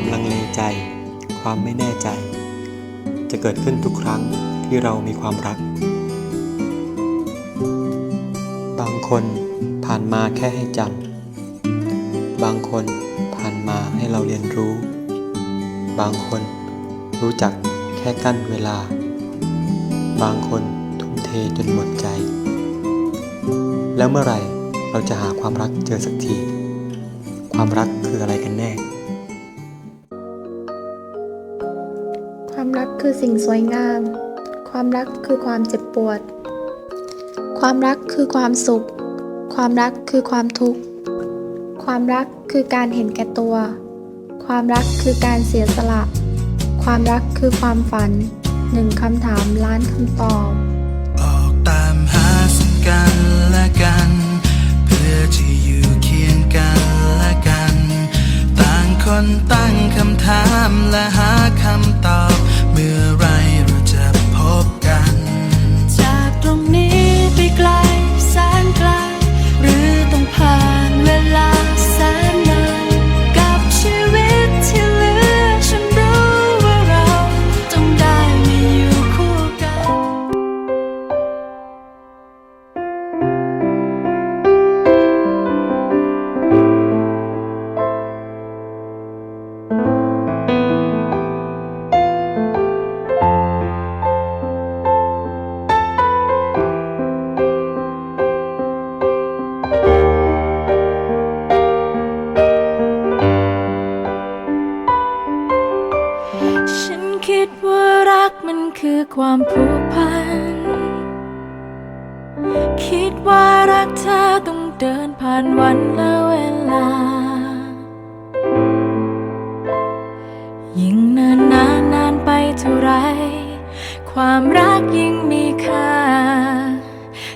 ความลังเลใจ ความไม่แน่ใจ จะเกิดขึ้นทุกครั้งที่เรามีความรัก บางคนผ่านมาแค่ให้จำบางคนผ่านมาให้เราเรียนรู้ บางคนรู้จักแค่กั้นเวลา บางคนทุ่มเทจนหมดใจ แล้วเมื่อไหร่เราจะหาความรักเจอสักที ความรักคืออะไรกันแน่ คือสิ่งสวยงาม ความรักคือความเจ็บปวด ความรักคือความสุข ความรักคือความทุกข์ ความรักคือการเห็นแก่ตัว ความรักคือการเสียสละ ความรักคือความฝัน หนึ่งคำถามล้านคำตอบ ออกตามหาซึ่งกันและกัน คิดว่ารักมันคือความผูกพัน คิดว่ารักเธอต้องเดินผ่านวันและเวลา ยิ่งเนินนานนานไปเท่าไร ความรักยิ่งมีค่า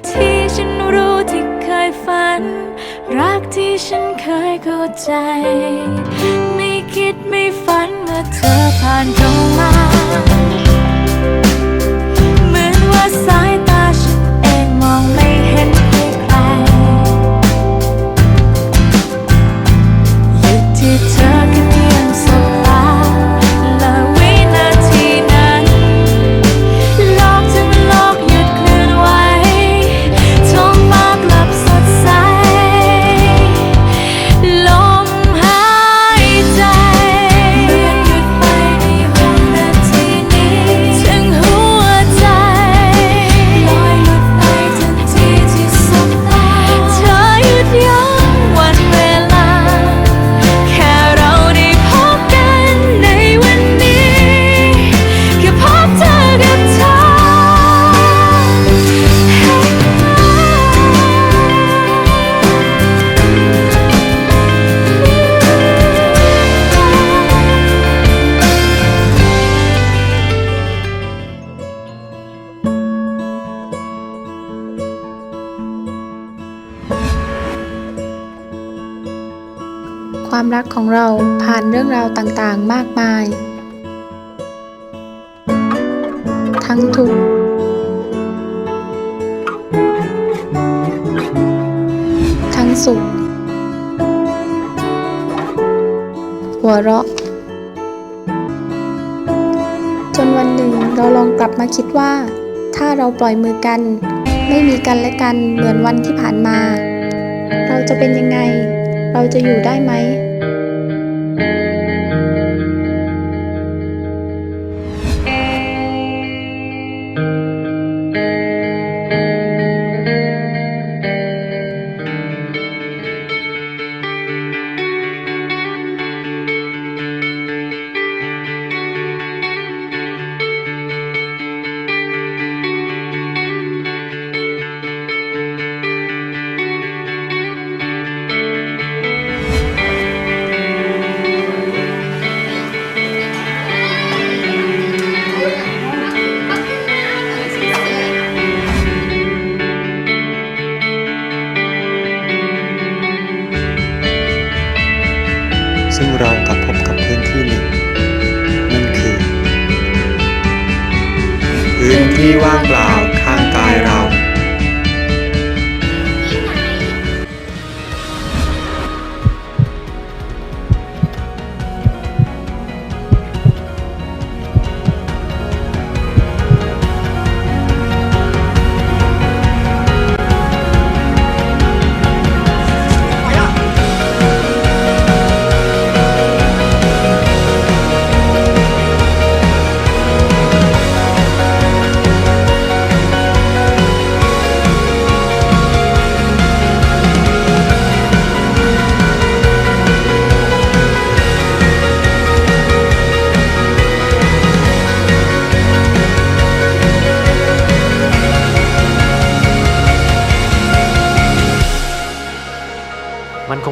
ที่ฉันรู้ที่เคยฝัน รักที่ฉันเคยเข้าใจ ไม่คิดไม่ฝัน เมื่อเความรักของเราผ่านเรื่องราวต่างๆ มากมาย ทั้งทุกข์ทั้งสุข หัวเราะ จนวันหนึ่งเราลองกลับมาคิดว่า ถ้าเราปล่อยมือกัน ไม่มีกันและกันเหมือนวันที่ผ่านมา เราจะเป็นยังไงเราจะอยู่ได้ไหม ที่ว่างเปล่า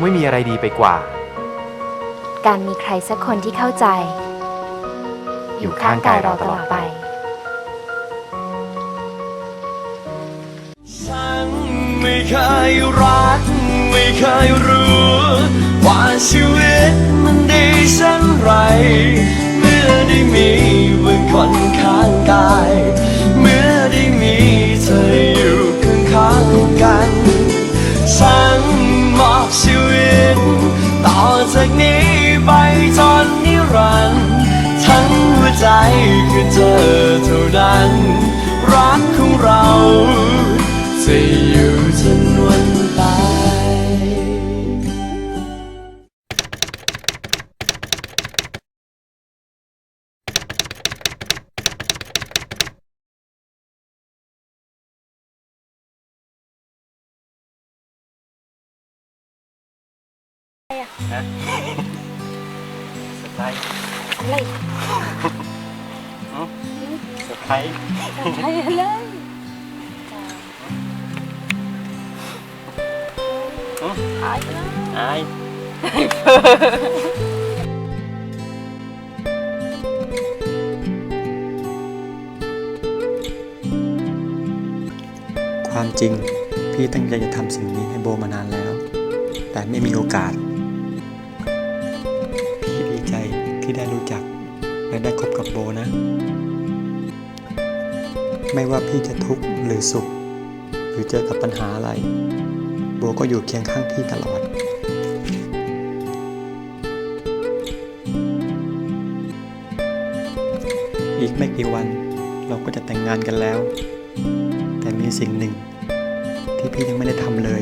ไม่มีอะไรดีไปกว่า การมีใครสักคนที่เข้าใจ อยู่ข้างกายเราตลอดไป ฉันไม่เคยรัก ไม่เคยรู้ ว่าชีวิตมันดีเช่นไร เมื่อได้มีเพื่อนคนข้างกาย เมื่อได้มีเธออยู่ข้างข้างๆกันฉันมอบชีวิต ต่อจากนี้ไปจนนิรันดร์ทั้งหัวใจคือเธอเท่านั้น รักของเรา จะอยู่จนวันตาย เซอร์ไพรส์อะไรเซอร์ไพรส์ใช่เลยอายความจริงพี่ตั้งใจจะทำสิ่งนี้ให้โบมานานแล้ว แต่ไม่มีโอกาส ที่ได้รู้จัก และได้คบกับโบนะ ไม่ว่าพี่จะทุกข์หรือสุข หรือเจอกับปัญหาอะไร โบก็อยู่เคียงข้างพี่ตลอด อีกไม่กี่วันเราก็จะแต่งงานกันแล้ว แต่มีสิ่งหนึ่งที่พี่ยังไม่ได้ทำเลย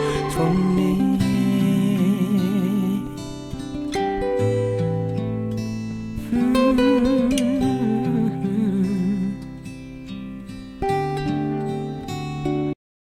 ตรงนี้